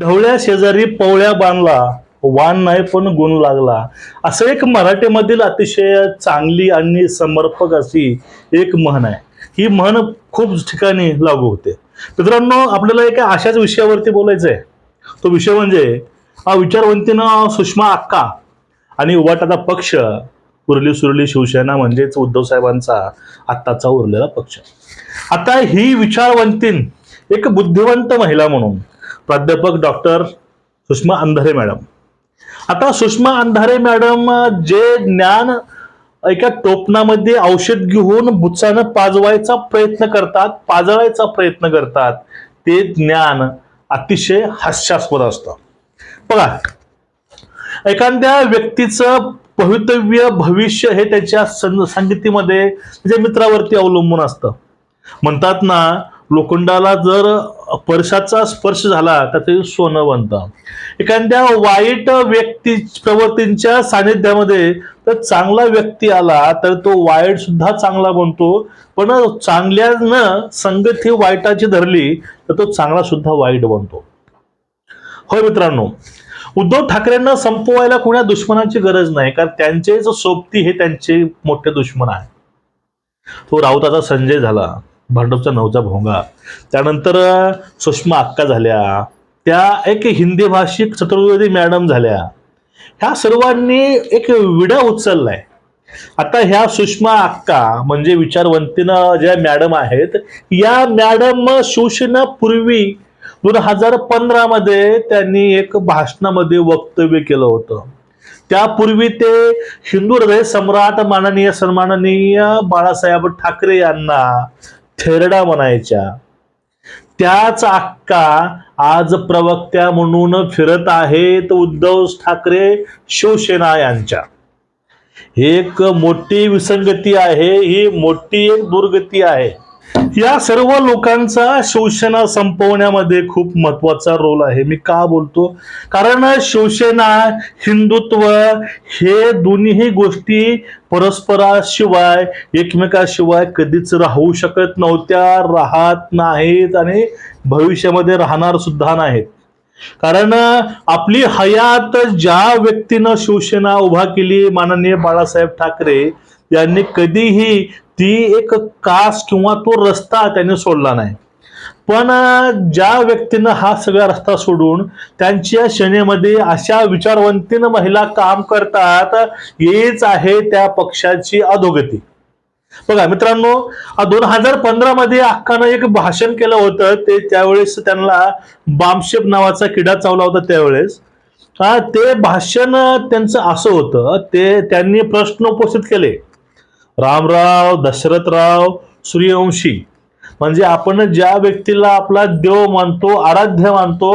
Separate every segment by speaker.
Speaker 1: ढवळ्या शेजारी पवळ्या बांधला वान नाही पण गुण लागला. असं एक मराठीमधील अतिशय चांगली आणि समर्पक अशी एक म्हण आहे. ही म्हण खूप ठिकाणी लागू होते. मित्रांनो आपल्याला एका अशाच विषयावरती बोलायचं आहे तो विषय म्हणजे हा विचारवंतीनं सुषमा अक्का आणि उवाटाचा पक्ष उरली सुरली शिवसेना म्हणजेच उद्धव साहेबांचा आत्ताचा उरलेला पक्ष. आता ही विचारवंतीन एक बुद्धिवंत महिला म्हणून प्राध्यापक डॉक्टर सुषमा अंधारे मॅडम. आता सुषमा अंधारे मॅडम जे ज्ञान एका टोपणामध्ये औषध घेऊन बुचानं पाजवायचा प्रयत्न करतात पाजळायचा प्रयत्न करतात ते ज्ञान अतिशय हास्यास्पद असतं. बघा एखाद्या व्यक्तीचं भवितव्य भविष्य हे त्याच्या संगतीमध्ये त्याच्या मित्रावरती अवलंबून असतं. म्हणतात ना लोखंडाला जर परशाचा स्पर्श झाला तर ते सोनं बनतं. एखाद्या वाईट व्यक्ती प्रवृत्तींच्या सानिध्यामध्ये तर चांगला व्यक्ती आला तर तो वाईट सुद्धा चांगला बनतो. पण चांगल्यानं संगत ही वाईटाची धरली तर तो चांगला सुद्धा वाईट बनतो. होय मित्रांनो उद्धव ठाकरेंना संपवायला कोणा दुश्मनाची गरज नाही कारण त्यांचे सोबती हे त्यांचे मोठे दुश्मन आहे. तो राऊताचा संजय झाला. भांडवचा नवचा भोंगा त्यानंतर सुषमा अक्का झाल्या. त्या एक हिंदी भाषिक चतुर्वेदी मॅडम झाल्या. ह्या सर्वांनी एक विडा उचललाय. आता ह्या सुषमा अक्का म्हणजे विचारवंतीनं ज्या मॅडम आहेत या मॅडम शिवसेना दोन हजार पंधरामध्ये त्यांनी एक भाषणामध्ये वक्तव्य केलं होतं. त्यापूर्वी ते हिंदू हृदय सम्राट माननीय सन्माननीय बाळासाहेब ठाकरे यांना थेरडा म्हणायच्या. त्याच अक्का आज प्रवक्त्या म्हणून फिरत आहेत उद्धव ठाकरे शिवसेना यांच्या. एक मोठी विसंगती आहे ही मोठी एक दुर्गती आहे. या सर्व लोकांचा शिवसेना संपवण्यामध्ये खूप महत्त्वाचा रोल आहे. मी का बोलतो? कारण शिवसेना हिंदुत्व हे दोन्ही गोष्टी परस्पराशिवाय एकमेकाशिवाय कधीच राहू शकत नव्हत्या राहत नाहीत आणि भविष्यामध्ये राहणार सुद्धा नाहीत. कारण आपली हयात ज्या व्यक्तीनं शिवसेना उभा केली माननीय बाळासाहेब ठाकरे यांनी कधीही ती एक कास किंवा तो रस्ता त्यांनी सोडला नाही. पण ज्या व्यक्तीनं हा सगळा रस्ता सोडून त्यांच्या सेनेमध्ये अशा विचारवंतीनं महिला काम करतात हेच आहे त्या पक्षाची अधोगती. बघा मित्रांनो दोन हजार पंधरा मध्ये अक्कानं एक भाषण केलं होतं ते त्यावेळेस त्यांना बामशेप नावाचा किडा चावला होता त्यावेळेस. हा ते भाषण त्यांचं असं होतं ते त्यांनी प्रश्न उपस्थित केले. रामराव दशरथराव सूर्यवंशी. म्हणजे आपण ज्या व्यक्तीला आपला देव मानतो आराध्य मानतो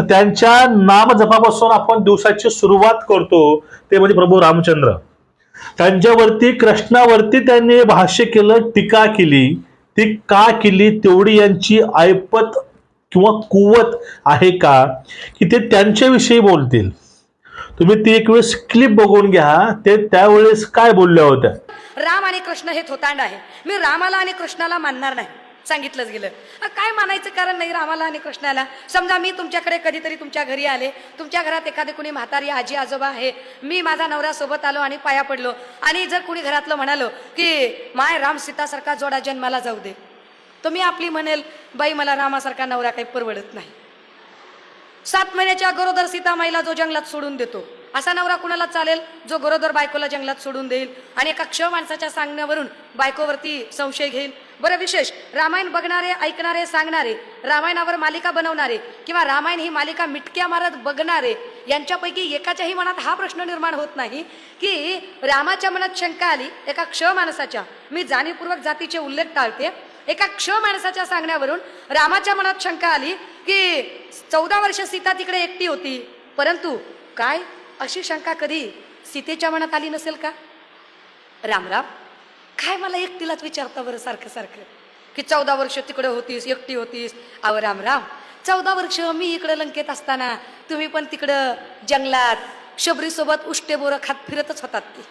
Speaker 1: त्यांच्या नाम जपापासून आपण दिवसाची सुरुवात करतो. ते म्हणजे प्रभू रामचंद्र. त्यांच्यावरती कृष्णावरती त्यांनी भाष्य केलं टीका केली. ती का केली तेवढी यांची ऐपत किंवा कुवत आहे का? की ते त्यांच्याविषयी बोलतील. तुम्ही ती एक वेळेस क्लिप बघून घ्या. ते त्यावेळेस काय बोलल्या होत्या?
Speaker 2: राम आणि कृष्ण हे थोतांड आहे. मी रामाला आणि कृष्णाला मानणार नाही. सांगितलंच गेलं. काय मानायचं कारण नाही रामाला आणि कृष्णाला? समजा मी तुमच्याकडे कधीतरी तुमच्या घरी आले. तुमच्या घरात एखादी कुणी म्हातारी आजी आजोबा आहे. मी माझा नवरा सोबत आलो आणि पाया पडलो. आणि जर कुणी घरातलं म्हणालो की माय राम सीतासारखा जोडा जन्माला जाऊ दे. तर मी आपली म्हणेल बाई मला रामासारखा नवरा काही परवडत नाही. सात महिन्याच्या अगोदर सीतामाईला जो जंगलात सोडून देतो. असा नवरा कुणाला चालेल? जो गरोदर बायकोला जंगलात सोडून देईल आणि एका क्ष माणसाच्या सांगण्यावरून बायकोवरती संशय घेईल? बरं विशेष रामायण बघणारे ऐकणारे सांगणारे रामायणावर मालिका बनवणारे किंवा रामायण ही मालिका मिटक्या मारत बघणारे यांच्यापैकी एकाच्याही मनात हा प्रश्न निर्माण होत नाही की रामाच्या मनात शंका आली एका क्ष माणसाच्या. मी जाणीवपूर्वक जातीचे उल्लेख टाळते. एका क्ष माणसाच्या सांगण्यावरून रामाच्या मनात शंका आली की चौदा वर्ष सीता तिकडे एकटी होती. परंतु काय? अशी शंका कधी सीतेच्या मनात आली नसेल का? रामराम काय मला एकटीलाच विचारता बरं सारखं सारखं? की चौदा वर्ष तिकडे होतीस एकटी होतीस. अहो रामराम चौदा वर्ष मी इकडं लंकेत असताना तुम्ही पण तिकडं जंगलात शबरीसोबत उष्टे बोरं खात फिरतच होतात ती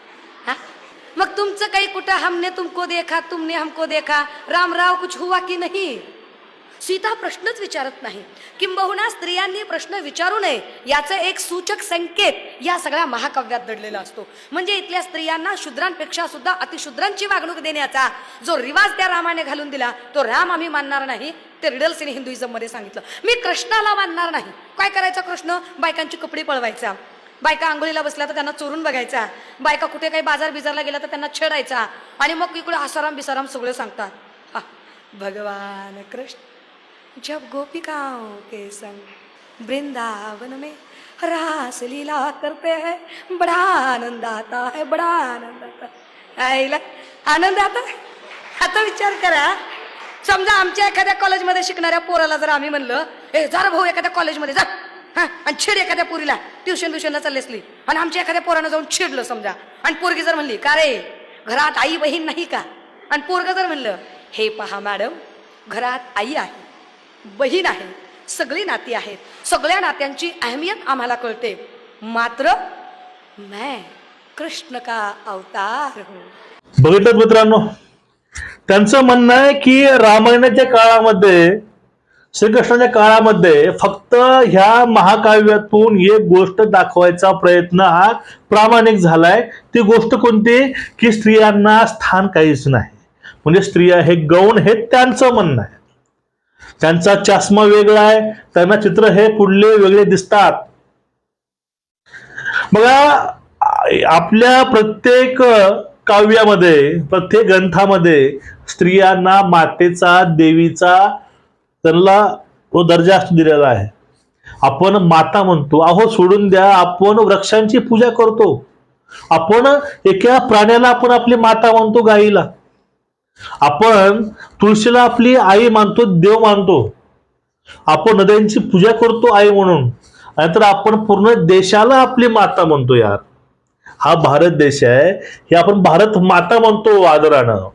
Speaker 2: हा? मग तुमचं काही कुठं हमने तुमको देखा तुमने हमको देखा? रामराव कुछ हुआ की नाही? सीता प्रश्नच विचारत नाही. किंबहुना स्त्रियांनी प्रश्न विचारू नये याचं एक सूचक संकेत या सगळ्या महाकाव्यात दडलेला असतो. म्हणजे इथल्या स्त्रियांना शूद्रांपेक्षा सुद्धा अतिशूद्रांची वागणूक देण्याचा जो रिवाज त्या रामाने घालून दिला तो राम आम्ही मानणार नाही ते रिडल्सने हिंदुइझममध्ये सांगितलं. मी कृष्णाला मानणार नाही. काय करायचं कृष्ण? बायकांची कपडे पळवायचा. बायका आंघोळीला बसल्या तर त्यांना चोरून बघायचा. बायका कुठे काही बाजार बिजारला गेला तर त्यांना छेडायचा. आणि मग इकडे आसाराम बिसाराम सगळं सांगतात. भगवान कृष्ण. जब गोपिकाओं के संग वृंदावन में रास लीला करते हैं बड़ा आनंद आता है बड़ा आनंद आता है। आईला आनंद आता है? आता विचार करा। समजा आमच्या एखाद्या कॉलेजमध्ये शिकणाऱ्या पोराला जर आम्ही म्हणलं ए जर भाऊ एखाद्या कॉलेजमध्ये जा. हां आणि छेड एखाद्या पोरीला ट्युशन ट्युशनला चालली असली आणि आमच्या एखाद्या पोरानं जाऊन छेडलं समजा. आणि पोरगी जर म्हणली का रे घरात आई बहीण नाही का? आणि पोरग जर म्हणलं हे पहा मॅडम घरात आई आहे. बहीण आहे. सगळी नाती आहेत. सगळ्या नात्यांची अहमियत आम्हाला कळते. मात्र मैं कृष्ण का अवतार
Speaker 1: बघितलं मित्रांनो? त्यांचं म्हणणं आहे की रामायणाच्या काळामध्ये श्रीकृष्णाच्या काळामध्ये फक्त ह्या महाकाव्यातून एक गोष्ट दाखवायचा प्रयत्न हा प्रामाणिक झालाय. ती गोष्ट कोणती? की स्त्रियांना स्थान काहीच नाही. म्हणजे स्त्रिया हे गौण हे त्यांचं म्हणणं आहे. त्यांचा चष्मा वेगळा आहे त्यांना चित्र हे पुढले वेगळे दिसतात. बघा आपल्या प्रत्येक काव्यामध्ये प्रत्येक ग्रंथामध्ये स्त्रियांना मातेचा देवीचा त्यांना तो दर्जा दिलेला आहे. आपण माता म्हणतो अहो सोडून द्या आपण वृक्षांची पूजा करतो. आपण एका प्राण्याला आपण आपली माता म्हणतो गाईला. आपण तुळशीला आपली आई मानतो देव मानतो. आपण नद्यांची पूजा करतो आई म्हणून. नाहीतर आपण पूर्ण देशाला आपली माता म्हणतो यार. हा भारत देश आहे हे आपण भारत माता म्हणतो आदरानं.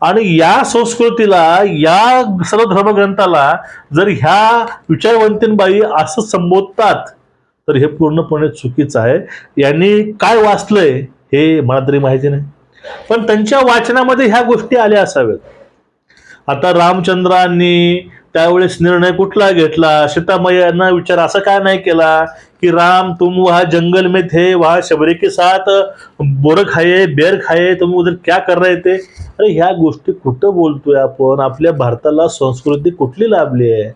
Speaker 1: आणि या संस्कृतीला या सर्व धर्मग्रंथाला जर ह्या विचारवंतींबाई असं संबोधतात तर हे पूर्णपणे चुकीचं आहे. यांनी काय वाचलंय हे मला तरी माहिती नाही. पण त्यांच्या वाचनामध्ये ह्या गोष्टी आल्या असाव्यात. आता रामचंद्रांनी त्यावेळेस निर्णय कुठला घेतला? सीतामय्यांना विचार असं काय नाही केला की राम तुम वहा जंगल में थे वहा शबरी के साथ बोर खाये बेर खाये तुम उधर क्या कर रहे थे? अरे ह्या गोष्टी कुठं बोलतोय आपण? आपल्या भारताला संस्कृती कुठली लाभली आहे?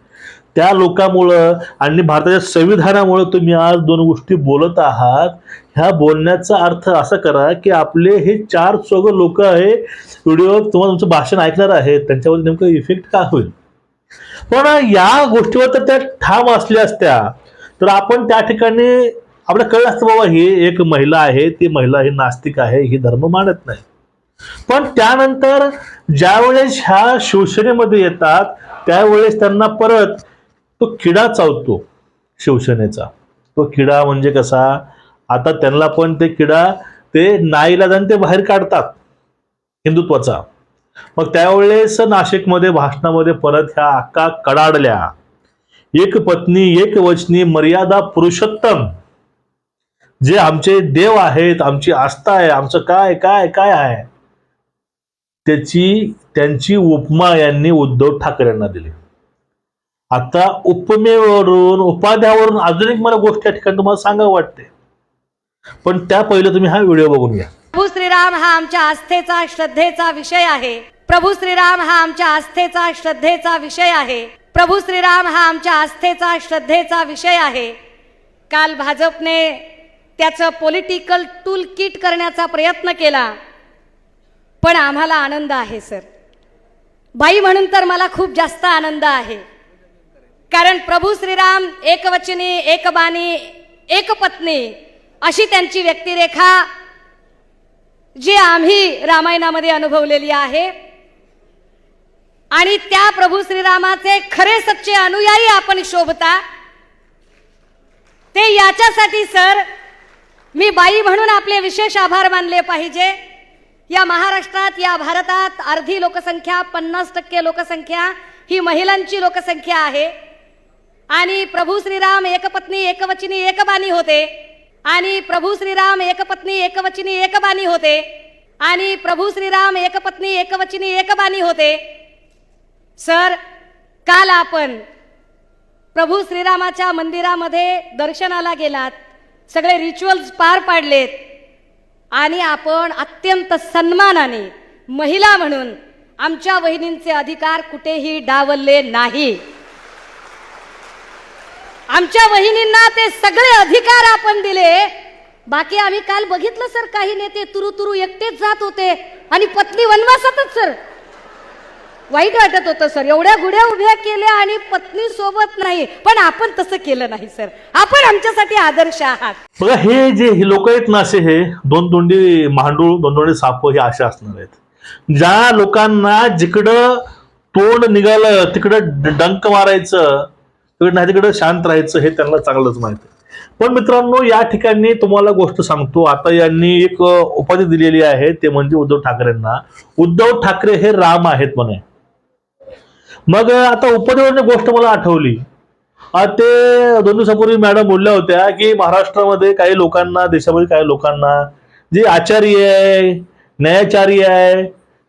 Speaker 1: त्या लोकामुळं आणि भारताच्या संविधानामुळं तुम्ही आज दोन गोष्टी बोलत आहात. ह्या बोलण्याचा अर्थ असा करा की आपले हे चार चौघ लोक आहे व्हिडिओ तुम्हाला तुमचं भाषण ऐकणार आहे त्यांच्यावर नेमकं इफेक्ट का होईल? पण या गोष्टीवर तर त्या ठाम असल्या असत्या. तर आपण त्या ठिकाणी आपल्याला कळलं असतं बाबा ही एक महिला आहे ती महिला ही नास्तिक आहे ही धर्म मानत नाही. पण त्यानंतर ज्यावेळेस ह्या शिवसेनेमध्ये येतात त्यावेळेस त्यांना परत तो किडा चावतो शिवसेनेचा. तो किडा म्हणजे कसा? आता त्यांना पण ते किडा ते नाईला जाऊन ते बाहेर काढतात हिंदुत्वाचा. मग त्यावेळेस नाशिकमध्ये भाषणामध्ये परत ह्या अक्का कडाडल्या. एक पत्नी एक वचनी मर्यादा पुरुषोत्तम. जे आमचे देव आहेत आमची आस्था आहे आमचं काय काय काय आहे? त्याची त्यांची उपमा यांनी उद्धव ठाकरेंना दिली. आता उपमेवरून उपाध्यावरून अजून एक मला गोष्ट या ठिकाणी तुम्हाला सांगावं वाटते. पण त्या पहिलं तुम्ही हा व्हिडिओ बघून घ्या.
Speaker 2: प्रभू श्रीराम हा आमच्या आस्थेचा श्रद्धेचा विषय आहे. प्रभू श्रीराम हा आमच्या आस्थेचा श्रद्धेचा विषय आहे. प्रभू श्रीराम हा आमच्या आस्थेचा श्रद्धेचा विषय आहे. काल भाजपने त्याचं पॉलिटिकल टूल किट करण्याचा प्रयत्न केला. पण आम्हाला आनंद आहे सर. बाई म्हणून तर मला खूप जास्त आनंद आहे. कारण प्रभू श्रीराम एकवचनी एकबानी एक पत्नी अशी त्यांची व्यक्तिरेखा जी आम्ही रामायणामध्ये अनुभवलेली आहे. आणि त्या प्रभू श्रीरामाचे खरे सच्चे अनुयायी आपण शोभता ते याच्यासाठी सर मी बाई म्हणून आपले विशेष आभार मानले पाहिजे. या महाराष्ट्रात या भारतात अर्धी लोकसंख्या पन्नास टक्के लोकसंख्या ही महिलांची लोकसंख्या आहे. आणि प्रभू श्रीराम एकपत्नी एकवचनी एकबानी होते. आणि प्रभू श्रीराम एकपत्नी एकवचनी एकबानी होते. आणि प्रभू श्रीराम एकपत्नी एकवचनी एकबानी होते. सर काल आपण प्रभू श्रीरामाच्या मंदिरामध्ये दर्शनाला गेलात. सगळे रिच्युअल्स पार पाडलेत. आणि आपण अत्यंत सन्मानाने महिला म्हणून आमच्या वहिनींचे अधिकार कुठेही डावलले नाही. आमच्या वहिनींना ते सगळे अधिकार आपण दिले. बाकी आम्ही काल बघितलं सर काही नेते तुरु तुरु एकटेच जात होते. आणि पत्नी वनवासातच सर. वाईट वाटत होतं सर. एवढ्या गुढ्या उभ्या केल्या आणि पत्नी सोबत नाही. पण आपण तसं केलं नाही सर. आपण आमच्यासाठी आदर्श आहात.
Speaker 1: बघा हे जे हे लोक आहेत ना असे हे दोन दोंडी मांडूळ दोन दोंडी साप हे असे असणार आहेत. ज्या लोकांना जिकडं तोंड निघालं तिकडं डंक मारायचं तिकडे नाही तिकडे शांत राहायचं हे त्यांना चांगलंच माहिती पण मित्रांनो या ठिकाणी तुम्हाला गोष्ट सांगतो. आता यांनी एक उपाधी दिलेली आहे ते म्हणजे उद्धव ठाकरेंना. उद्धव ठाकरे हे राम आहेत म्हणे. मग आता उपाधीवरची गोष्ट मला आठवली. ते दोन दिवसापूर्वी मॅडम बोलल्या होत्या की महाराष्ट्रामध्ये काही लोकांना देशामध्ये काही लोकांना जे आचार्य आहे न्यायाचार्य आहे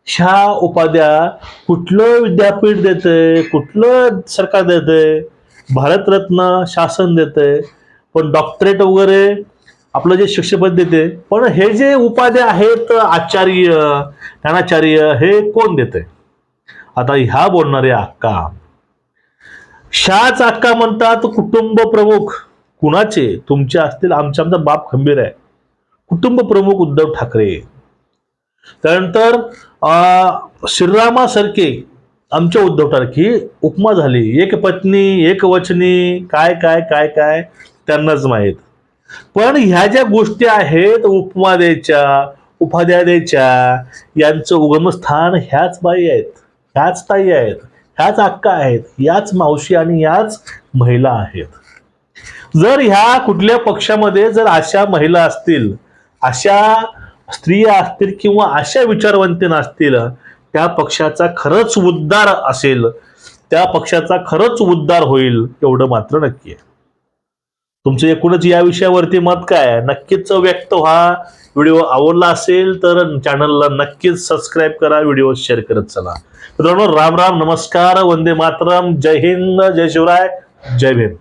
Speaker 1: ह्या उपाध्या कुठलं विद्यापीठ देते कुठलं सरकार देते भारतरत्न शासन देतंय पण डॉक्टरेट वगैरे आपलं जे शिक्षपद देते पण हे जे उपाध्या आहेत आचार्य ज्ञानाचार्य हे कोण देते आता ह्या बोलणारे अक्का शाच अक्का म्हणतात कुटुंब प्रमुख कुणाचे? तुमचे असतील आमचे आमचा बाप खंबीर आहे. कुटुंब प्रमुख उद्धव ठाकरे. त्यानंतर श्रीरामासारखे आमच्या उद्धव ठाकरे उपमा झाली. एक पत्नी एक वचनी काय काय काय काय त्यांनाच माहीत. पण ह्या ज्या गोष्टी आहेत उपमा द्यायच्या उपाध्या द्यायच्या यांचं उगमस्थान ह्याच बाई आहेत ह्याच ताई आहेत ह्याच अक्का आहेत याच मावशी आणि याच महिला आहेत. जर ह्या कुठल्या पक्षामध्ये जर अशा महिला असतील अशा स्त्रिया असतील किंवा अशा विचारवंतीन असतील त्या पक्षाचा खरंच उद्धार असेल त्या पक्षाचा खरंच उद्धार होईल एवढं मात्र नक्की आहे. तुमचं एकूणच या विषयावरती मत काय नक्कीच व्यक्त व्हा. व्हिडिओ आवडला असेल तर चॅनलला नक्कीच सबस्क्राईब करा व्हिडिओ शेअर करत चला. मित्रांनो राम राम नमस्कार वंदे मातरम जय हिंद जय शिवराय जय भीम.